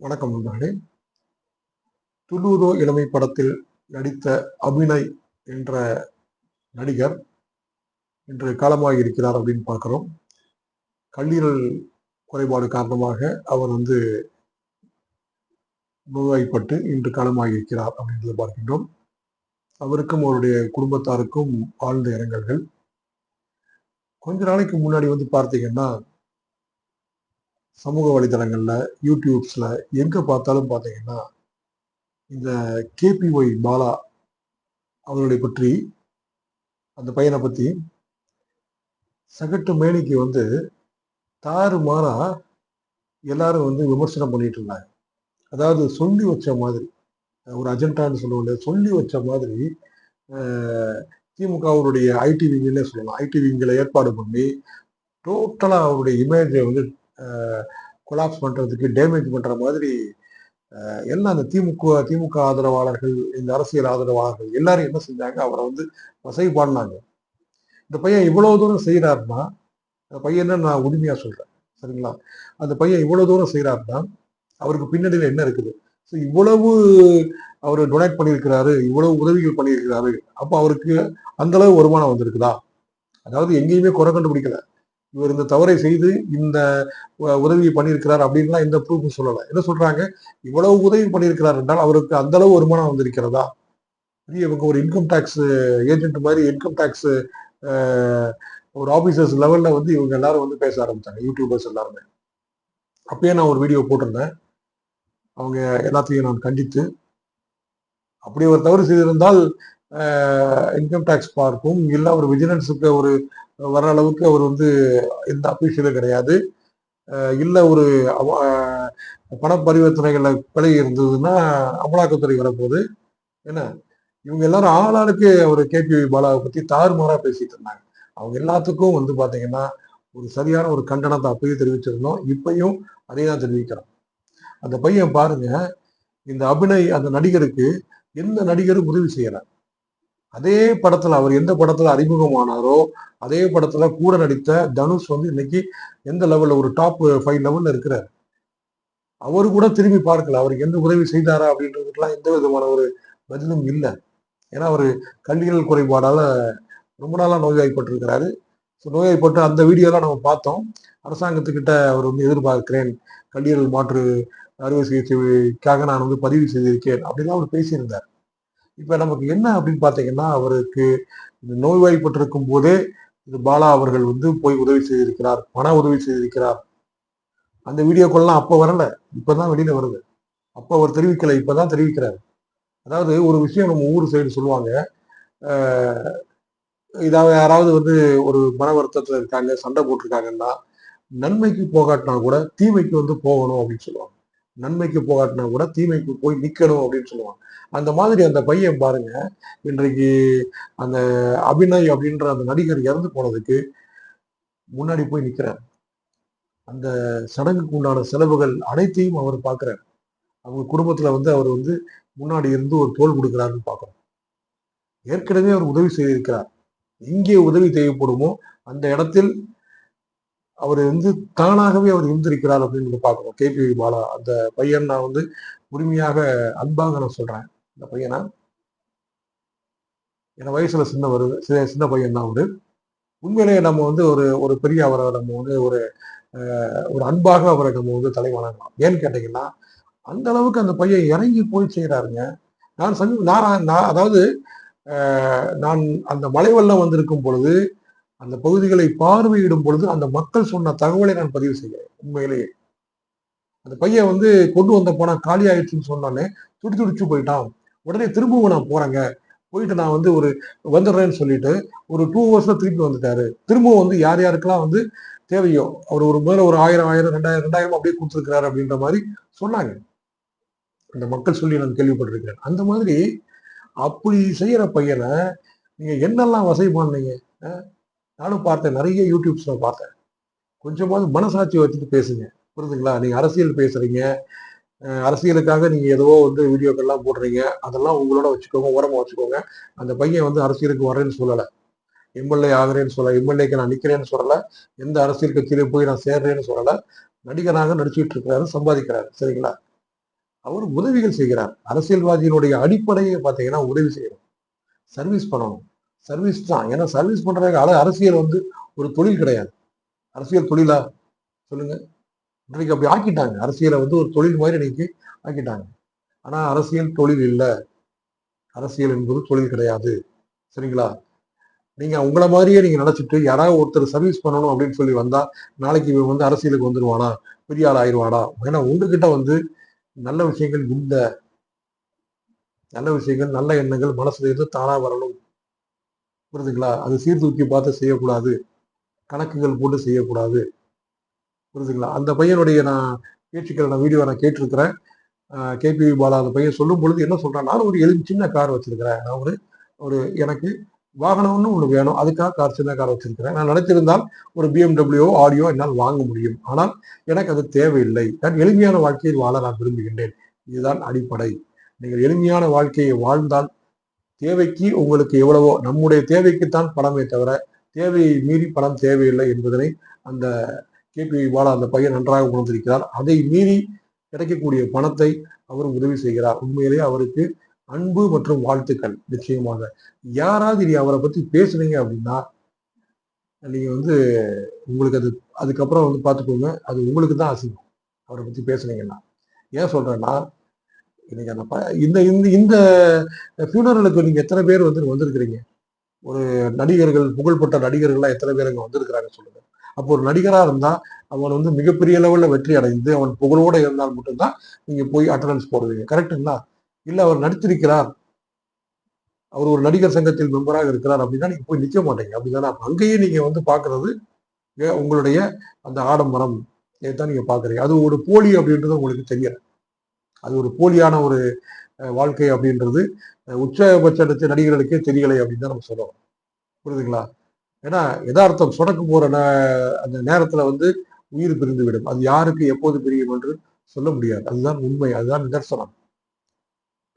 வணக்கம் நண்பர்களே. துளூரோ இளமை படத்தில் நடித்த அபிநய் என்ற நடிகர் இன்று காலமாக இருக்கிறார் அப்படின்னு பார்க்குறோம். கல்லீரல் குறைபாடு காரணமாக அவர் வந்து நோய்வாய்ப்பட்டு இன்று காலமாக இருக்கிறார் அப்படின்றத பார்க்கின்றோம் அவருக்கும் அவருடைய குடும்பத்தாருக்கும் ஆழ்ந்த இரங்கல்கள். கொஞ்ச நாளைக்கு முன்னாடி வந்து பார்த்தீங்கன்னா சமூக வலைதளங்களில் யூடியூப்ஸில் எங்கே பார்த்தாலும் பார்த்தீங்கன்னா இந்த கேபிஒய் பாலா அவர்களை பற்றி அந்த பையனை பற்றி சகட்டு மேனிக்கு வந்து தாறு மாறா எல்லாரும் வந்து விமர்சனம் பண்ணிட்டு இருந்தாங்க. அதாவது சொல்லி வச்ச மாதிரி ஒரு அஜெண்டான்னு சொல்லுவோம்ல சொல்லி வச்ச மாதிரி திமுகவுடைய ஐடி விங்கிலே சொல்லலாம். ஐடி விங்கில் ஏற்பாடு பண்ணி டோட்டலாக அவருடைய இமேஜை வந்து கொலாப்ஸ் பண்ணுறதுக்கு டேமேஜ் பண்ணுற மாதிரி எல்லாம் அந்த திமுக திமுக ஆதரவாளர்கள் இந்த அரசியல் ஆதரவாளர்கள் எல்லாரும் என்ன செஞ்சாங்க? அவரை வந்து வசதி பாடினாங்க. இந்த பையன் இவ்வளோ தூரம் செய்கிறாருன்னா அந்த பையனை நான் உரிமையாக சொல்கிறேன் சரிங்களா? அந்த பையன் இவ்வளோ தூரம் செய்கிறாருன்னா அவருக்கு பின்னணியில் என்ன இருக்குது? ஸோ இவ்வளவு அவர் டொனேட் பண்ணியிருக்கிறாரு இவ்வளவு உதவிகள் பண்ணியிருக்கிறாரு. அப்போ அவருக்கு அந்த அளவு வருமானம் வந்திருக்குதா? அதாவது எங்கேயுமே குறை கண்டுபிடிக்கல. இவர் இந்த தவறை செய்து இந்த உதவியை பண்ணியிருக்கிறார் அப்படின்லாம் எந்த ப்ரூஃபும் சொல்லலை. என்ன சொல்றாங்க? இவ்வளவு உதவி பண்ணியிருக்கிறார் என்றால் அவருக்கு அந்த அளவு வருமானம் வந்திருக்கிறதா? பெரிய இவங்க ஒரு இன்கம் டேக்ஸ் ஏஜென்ட் மாதிரி இன்கம் டேக்ஸ் ஒரு ஆபீசர்ஸ் லெவல்ல வந்து இவங்க எல்லாரும் வந்து பேச ஆரம்பித்தாங்க யூடியூபர்ஸ் எல்லாருமே. அப்பயே நான் ஒரு வீடியோ போட்டிருந்தேன். அவங்க எல்லாத்தையும் நான் கண்டித்து அப்படி ஒரு தவறு செய்திருந்தால் இன்கம் டேக்ஸ் பார்க்கும் இல்லை ஒரு விஜிலன்ஸுக்கு ஒரு வர அளவுக்கு அவர் வந்து எந்த அபிஷியலும் கிடையாது. இல்லை ஒரு பண பரிவர்த்தனைகளில் பிழை இருந்ததுன்னா அமலாக்கத்துறை வரப்போகுது. என்ன? இவங்க எல்லாரும் ஆளாளுக்கு அவர் கேபி பாலாவை பற்றி தாறுமாறாக பேசிட்டு இருந்தாங்க. அவங்க எல்லாத்துக்கும் வந்து பார்த்தீங்கன்னா ஒரு சரியான ஒரு கண்டனத்தை அப்பயே தெரிவிச்சிருந்தோம். இப்பையும் அதே தான் தெரிவிக்கிறோம். அந்த பையன் பாருங்க இந்த அபிநய் அந்த நடிகருக்கு எந்த நடிகரும் உதவி செய்யறார் அதே படத்துல அவர் எந்த படத்துல அறிமுகமானாரோ அதே படத்துல கூட நடித்த தனுஷ் வந்து இன்னைக்கு எந்த லெவல்ல ஒரு டாப் ஃபைவ் லெவல்ல இருக்கிறார். அவரு கூட திரும்பி பார்க்கல. அவருக்கு எந்த உதவி செய்தாரா அப்படின்றதுக்கெல்லாம் எந்த விதமான ஒரு பதிலும் இல்லை. ஏன்னா அவர் கல்லீரல் குறைபாடால ரொம்ப நாளா நோய்வாய்ப்பட்டிருக்கிறாரு. ஸோ நோய்வாய்ப்பட்டு அந்த வீடியோலாம் நம்ம பார்த்தோம். அரசாங்கத்துக்கிட்ட அவர் வந்து எதிர்பார்க்கிறேன். கல்லீரல் மாற்று அறுவை சிகிச்சைக்காக நான் வந்து பதிவு செய்திருக்கேன். அப்படிலாம் அவர் பேசியிருந்தார். இப்போ நமக்கு என்ன அப்படின்னு பார்த்தீங்கன்னா அவருக்கு இந்த நோய்வாய்ப்பட்டிருக்கும் போதே இது பாலா அவர்கள் வந்து போய் உதவி செய்திருக்கிறார் பண உதவி செய்திருக்கிறார். அந்த வீடியோக்கள்லாம் அப்போ வரல இப்போதான் வெளியில வருது. அப்போ அவர் தெரிவிக்கலை இப்போ தான் தெரிவிக்கிறார். அதாவது ஒரு விஷயம் நம்ம ஊர் சைடு சொல்லுவாங்க. இதாவது யாராவது வந்து ஒரு மன வருத்தத்தில் இருக்காங்க சண்டை போட்டிருக்காங்கன்னா நன்மைக்கு போகாட்டினா கூட தீமைக்கு வந்து போகணும் அப்படின்னு சொல்லுவாங்க. நன்மைக்கு போகாட்டினா கூட தீமைக்கு போய் நிக்கணும் அப்படின்னு சொல்லுவாங்க. அந்த மாதிரி அந்த பையன் பாருங்க இன்றைக்கு அந்த அபிநய் அப்படின்ற அந்த நடிகர் இறந்து போனதுக்கு முன்னாடி போய் நிக்கிறார். அந்த சடங்குக்கு உண்டான செலவுகள் அனைத்தையும் அவர் பார்க்கிறார். அவங்க குடும்பத்துல வந்து அவர் வந்து முன்னாடி இருந்து ஒரு தோல் கொடுக்கிறாருன்னு பார்க்கிறோம். ஏற்கனவே அவர் உதவி செய்திருக்கிறார். எங்கே உதவி தேவைப்படுமோ அந்த இடத்தில் அவர் வந்து தானாகவே அவர் இருந்திருக்கிறார் அப்படின்னு பார்க்குறோம். கேபி பாலா அந்த பையன் நான் வந்து உரிமையாக அன்பாக நான் சொல்றேன். இந்த பையனை? என் வயசுல சின்னவர் சி- சின்ன பையன் தான் அவரு. உண்மையிலேயே நம்ம வந்து ஒரு ஒரு பெரிய அவரை நம்ம வந்து ஒரு ஒரு அன்பாக அவரை நம்ம வந்து தலை வணங்கலாம். ஏன்னு கேட்டீங்கன்னா அந்த அளவுக்கு அந்த பையன் இறங்கி போய் செய்கிறாருங்க நான் சமீப நான் நான் அதாவது நான் அந்த மலைவெல்லாம் வந்திருக்கும் பொழுது அந்த பகுதிகளை பார்வையிடும் பொழுது அந்த மக்கள் சொன்ன தகவலை நான் பதிவு செய்கிறேன் உண்மையிலேயே. அந்த பையன் வந்து கொண்டு வந்த போனா காலி ஆயிடுச்சுன்னு சொன்னோன்னே துடி துடிச்சு போயிட்டான். உடனே திரும்பவும் நான் போறேங்க. போயிட்டு நான் வந்து ஒரு வந்துடுறேன்னு சொல்லிட்டு ஒரு டூ ஹவர்ஸ்ல திருப்பி வந்துட்டாரு. திரும்பவும் வந்து யார் யாருக்கெல்லாம் வந்து தேவையோ அவர் ஒரு முதல்ல ஒரு ஆயிரம் ஆயிரம் ரெண்டாயிரம் ரெண்டாயிரம் அப்படியே கொடுத்துருக்கிறாரு அப்படின்ற மாதிரி சொன்னாங்க. அந்த மக்கள் சொல்லி நான் கேள்விப்பட்டிருக்கிறேன். அந்த மாதிரி அப்படி செய்யற பையனை நீங்க என்னெல்லாம் வசதி பண்ணீங்க? நானும் பார்த்தேன் நிறைய யூடியூப்ஸில் பார்த்தேன். கொஞ்சமாவது மனசாட்சி வச்சுட்டு பேசுங்க. புரியுதுங்களா நீங்கள் அரசியல் பேசுகிறீங்க அரசியலுக்காக நீங்கள் ஏதோ வந்து வீடியோக்கெல்லாம் போடுறீங்க. அதெல்லாம் உங்களோட வச்சுக்கோங்க உரமாக வச்சுக்கோங்க. அந்த பையன் வந்து அரசியலுக்கு வரேன்னு சொல்லலை. எம்எல்ஏ ஆகுறேன்னு சொல்ல எம்எல்ஏக்கு நான் நிற்கிறேன்னு சொல்லலை. எந்த அரசியல் கட்சியிலே போய் நான் சேர்றேன்னு சொல்லலை. நடிகராக நடிச்சுட்டு இருக்கிறாரு சம்பாதிக்கிறாரு. சரிங்களா? அவர் உதவிகள் செய்கிறார். அரசியல்வாதியினுடைய அடிப்படையை பார்த்தீங்கன்னா உதவி செய்யணும். சர்வீஸ் பண்ணணும். சர்வீஸ் தான். ஏன்னா சர்வீஸ் பண்ணுறதுக்கு அரசியல் வந்து ஒரு தொழில் கிடையாது. அரசியல் தொழிலா? சொல்லுங்க. இன்றைக்கு அப்படி ஆக்கிட்டாங்க. அரசியலை வந்து ஒரு தொழில் மாதிரி இன்னைக்கு ஆக்கிட்டாங்க. ஆனால் அரசியல் தொழில் இல்லை. அரசியல் என்பது தொழில் கிடையாது. சரிங்களா? நீங்கள் உங்களை மாதிரியே நீங்கள் நினச்சிட்டு யாராவது ஒருத்தர் சர்வீஸ் பண்ணணும் அப்படின்னு சொல்லி வந்தால் நாளைக்கு இவன் வந்து அரசியலுக்கு வந்துடுவானா பெரிய ஆள் ஆயிடுவாடா ஏன்னா உங்ககிட்ட வந்து நல்ல விஷயங்கள் இந்த நல்ல விஷயங்கள் நல்ல எண்ணங்கள் மனசுல இருந்து தானாக வரணும். புரியுதுங்களா அது சீர்தூக்கி பார்த்து செய்யக்கூடாது. கணக்குகள் போட்டு செய்யக்கூடாது. புரியுதுங்களா அந்த பையனுடைய நான் பேச்சுக்கள் நான் வீடியோ நான் கேட்டிருக்கிறேன். கேபி பாலா அந்த பையன் சொல்லும் பொழுது என்ன சொல்கிறான் நான் ஒரு எழுதி சின்ன கார் வச்சிருக்கிறேன். நான் ஒரு ஒரு எனக்கு வாகனம்னு ஒன்று வேணும். அதுக்காக கார் சின்ன கார் வச்சிருக்கிறேன். நான் நினைத்திருந்தால் ஒரு பிஎம்டபிள்யூ ஆடியோ என்னால் வாங்க முடியும். ஆனால் எனக்கு அது தேவையில்லை. நான் எளிமையான வாழ்க்கையில் வாழ நான் விரும்புகின்றேன். இதுதான் அடிப்படை. நீங்கள் எளிமையான வாழ்க்கையை வாழ்ந்தால் தேவைக்கு உங்களுக்கு எவ்வளவோ நம்முடைய தேவைக்குத்தான் பணமே தவிர தேவையை மீறி பணம் தேவையில்லை என்பதனை அந்த கேபி பாலா அந்த பையன் நன்றாக உணர்ந்திருக்கிறார். அதை மீறி கிடைக்கக்கூடிய பணத்தை அவர் உதவி செய்கிறார். உண்மையிலேயே அவருக்கு அன்பு மற்றும் வாழ்த்துக்கள் நிச்சயமாக. யாராவது இனி அவரை பத்தி பேசுனீங்க அப்படின்னா நீங்க வந்து உங்களுக்கு அது அதுக்கப்புறம் வந்து பார்த்துக்கோங்க. அது உங்களுக்கு தான் அசிங்கம். அவரை பத்தி பேசுனீங்கன்னா. ஏன் சொல்றேன்னா இன்னைக்கு அந்த ப- இந்த இந்த இந்த ஃபியூனரலுக்கு நீங்க எத்தனை பேர் வந்து வந்திருக்கிறீங்க? ஒரு நடிகர்கள் புகழ்பெற்ற நடிகர்கள்லாம் எத்தனை பேர் அங்கே வந்திருக்கிறாங்க சொல்லுங்க. அப்போ ஒரு நடிகராக இருந்தால் அவன் வந்து மிகப்பெரிய லெவலில் வெற்றி அடைந்து அவன் புகழோட இருந்தால் மட்டும்தான் நீங்க போய் அட்டண்டன்ஸ் போடுவீங்க. கரெக்டுங்களா இல்லை அவர் நடித்திருக்கிறார். அவர் ஒரு நடிகர் சங்கத்தில் மெம்பராக இருக்கிறார் அப்படின்னா நீங்க போய் நிற்க மாட்டீங்க. அப்படின்னா அங்கேயே நீங்கள் வந்து பார்க்கறது உங்களுடைய அந்த ஆடம்பரம் தான் நீங்கள் பார்க்குறீங்க அது ஒரு போலி அப்படின்றது உங்களுக்கு தெரியலை. அது ஒரு போலியான ஒரு வாழ்க்கை அப்படின்றது உச்சபட்ச நடிகர்களுக்கே தெரியலை அப்படின்னு தான் நம்ம சொல்லுவோம் புரியுதுங்களா? ஏன்னா யதார்த்தம் சொடக்கு போற நே- அந்த நேரத்துல வந்து உயிர் பிரிந்துவிடும். அது யாருக்கு எப்போது பிரியும் என்று சொல்ல முடியாது. அதுதான் உண்மை அதுதான் நிதர்சனம்.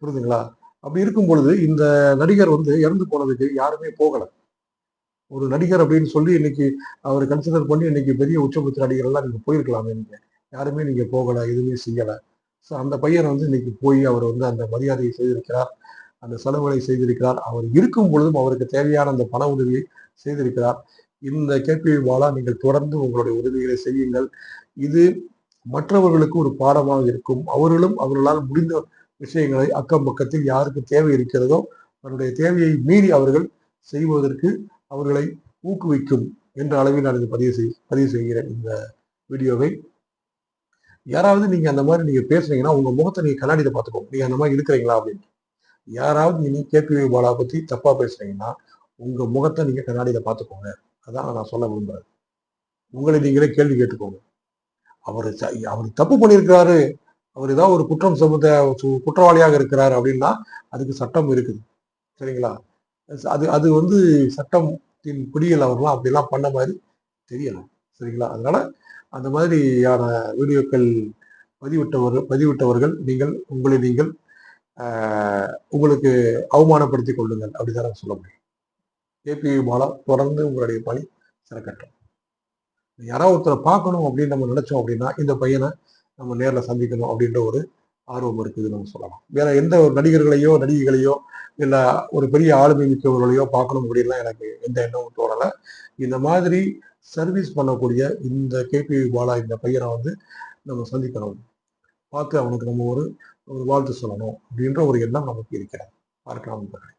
புரியுதுங்களா? அப்படி இருக்கும் பொழுது இந்த நடிகர் வந்து இறந்து போனதுக்கு யாருமே போகல. ஒரு நடிகர் அப்படின்னு சொல்லி இன்னைக்கு அவர் கன்சிடர் பண்ணி இன்னைக்கு பெரிய உச்சபட்ச நடிகர் எல்லாம் நீங்க போயிருக்கலாமே நீங்க. யாருமே நீங்க போகல எதுவுமே செய்யலை. ஸோ அந்த பையன் வந்து இன்னைக்கு போய் அவர் வந்து அந்த மரியாதையை செய்திருக்கிறார். அந்த செலவுகளை செய்திருக்கிறார். அவர் இருக்கும் பொழுதும் அவருக்கு தேவையான அந்த பண உதவியை செய்திருக்கிறார். இந்த கேபி பாலா நீங்கள் தொடர்ந்து உங்களுடைய உதவிகளை செய்யுங்கள். இது மற்றவர்களுக்கு ஒரு பாடமாக இருக்கும். அவர்களும் அவர்களால் முடிந்த விஷயங்களை அக்கம் பக்கத்தில் யாருக்கு தேவை இருக்கிறதோ அவருடைய தேவையை மீறி அவர்கள் செய்வதற்கு அவர்களை ஊக்குவிக்கும் என்ற அளவில் நான் இது பதிவு செய் பதிவு செய்கிறேன். இந்த வீடியோவை. யாராவது நீங்க அந்த மாதிரி நீங்க பேசுனீங்கன்னா உங்க முகத்தை நீங்க கண்ணாடியில பார்த்துக்கோங்க நீங்க அந்த மாதிரி இருக்கிறீங்களா அப்படின்னு. யாராவது நீ கேபி பாலா பத்தி தப்பா பேசுனீங்கன்னா உங்க முகத்தை நீங்க கண்ணாடியில பார்த்துக்கோங்க. அதான் நான் சொல்ல விரும்புறேன். உங்களை நீங்களே கேள்வி கேட்டுக்கோங்க. அவர் அவர் தப்பு பண்ணியிருக்கிறாரு. அவர் ஏதாவது ஒரு குற்றம் சுமத்த சு- குற்றவாளியாக இருக்கிறார் அப்படின்னா அதுக்கு சட்டம் இருக்குது. சரிங்களா? அது அது வந்து சட்டத்தின் பிடியில் அவர்லாம் அப்படிலாம் பண்ண மாதிரி தெரியலை. சரிங்களா? அதனால அந்த மாதிரியான வீடியோக்கள் பதிவிட்டவர் பதிவிட்டவர்கள் நீங்கள் உங்களை நீங்கள் ஆஹ், உங்களுக்கு அவமானப்படுத்திக் கொள்ளுங்கள். அப்படிதான் சொல்ல முடியும். கேபி பாலா தொடர்ந்து உங்களுடைய பணி சிறக்கட்டும். யாராவது ஒருத்தரை பார்க்கணும் அப்படின்னு நம்ம நினைச்சோம் அப்படின்னா இந்த பையனை நம்ம நேர்ல சந்திக்கணும் அப்படின்ற ஒரு ஆர்வம் இருக்குதுன்னு நம்ம சொல்லலாம். வேற எந்த ஒரு நடிகர்களையோ நடிகைகளையோ இல்லை ஒரு பெரிய ஆளுமை மிக்கவர்களையோ பார்க்கணும் அப்படின்லாம் எனக்கு எந்த எண்ணமும் தோணலை. இந்த மாதிரி சர்வீஸ் பண்ணக்கூடிய இந்த கேபி பாலா இந்த பையனை வந்து நம்ம சந்திக்கணும் பார்த்து அவனுக்கு நம்ம ஒரு ஒரு வாழ்த்து சொல்லணும் அப்படின்ற ஒரு எண்ணம் நமக்கு இருக்கிறது பார்க்கலாம் நண்பர்களே.